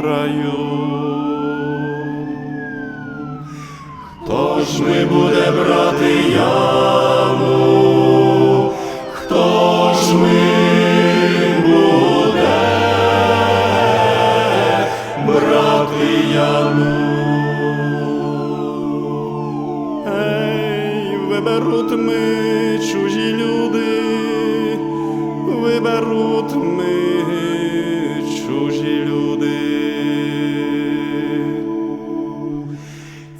краю. Хто ж ми буде брати яму? Хто ж ми буде брати яму? Ей, виберуть ми чужі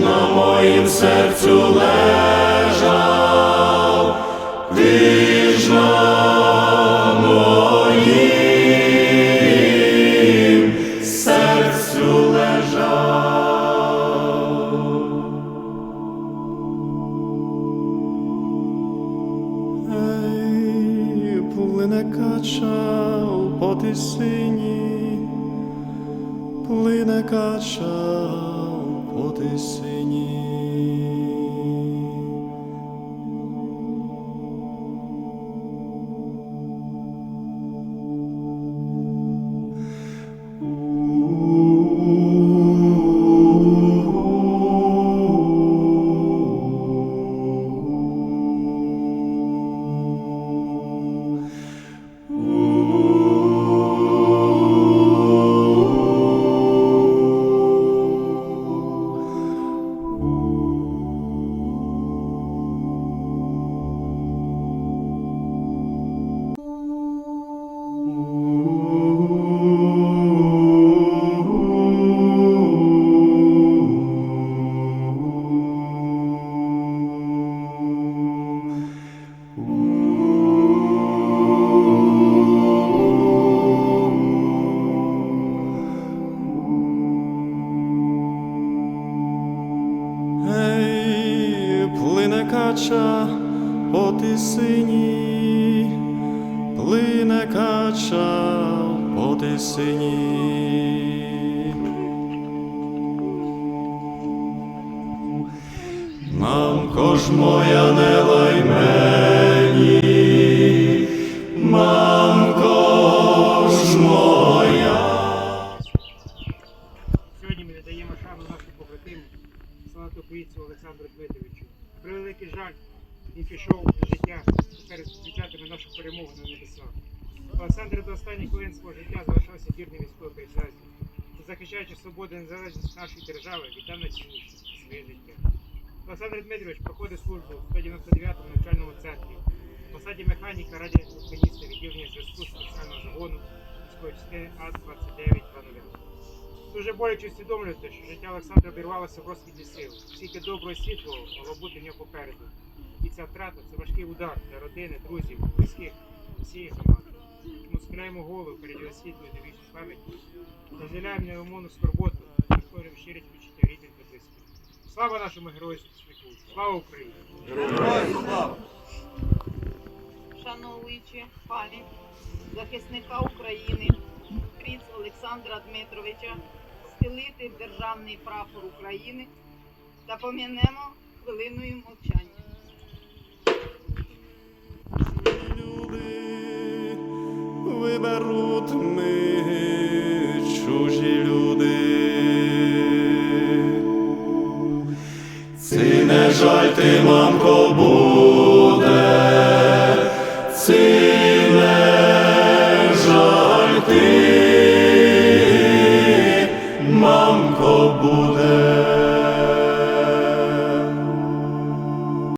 На моїм серцю лежав, на моїм серцю лежав. Ей, плине кача у потисині, плине кача у потисині. Ей, кача по тисині, плине кача по тисині. Мамко ж моя, не лай мені, мамко ж моя. Сьогодні ми віддаємо шану нашому побратиму Санатопійцю Олександру Дмитровичу. Превеликий жаль, він пішов з життя, тепер зустрічатиме нашу перемогу на небесах. Олександр до останніх хвилин свого життя залишався вірним військовим присязі. Захищаючи свободу і незалежність нашої держави, віддав найцінніше своє життя. Олександр Дмитрович проходить службу в 199-му навчальному центрі. В посаді механіка раді механіста відділення зв'язку спеціального загону військової частини А-29 Дуже боляче усвідомлювати, що життя Олександра обірвалося в розквіті сил. Скільки доброго і світлого могло бути в нього попереду. І ця втрата це важкий удар для родини, друзів, близьких, всієї громади. Тому схиляємо голову перед його світлою та вічною пам'яттю, розділяємо невимовну скорботу, висловлюємо щирі співчуття рідних та близьких. Слава нашому герою захиснику! Слава Україні! Шановуючи пам'ять захисника України Олександра Дмитровича, схилити державний прапор України та пом'янемо хвилиною мовчання. Люди виберуть ми чужі люди. Ці не жаль ти, мамко, буде. Ці не жаль ти. буде.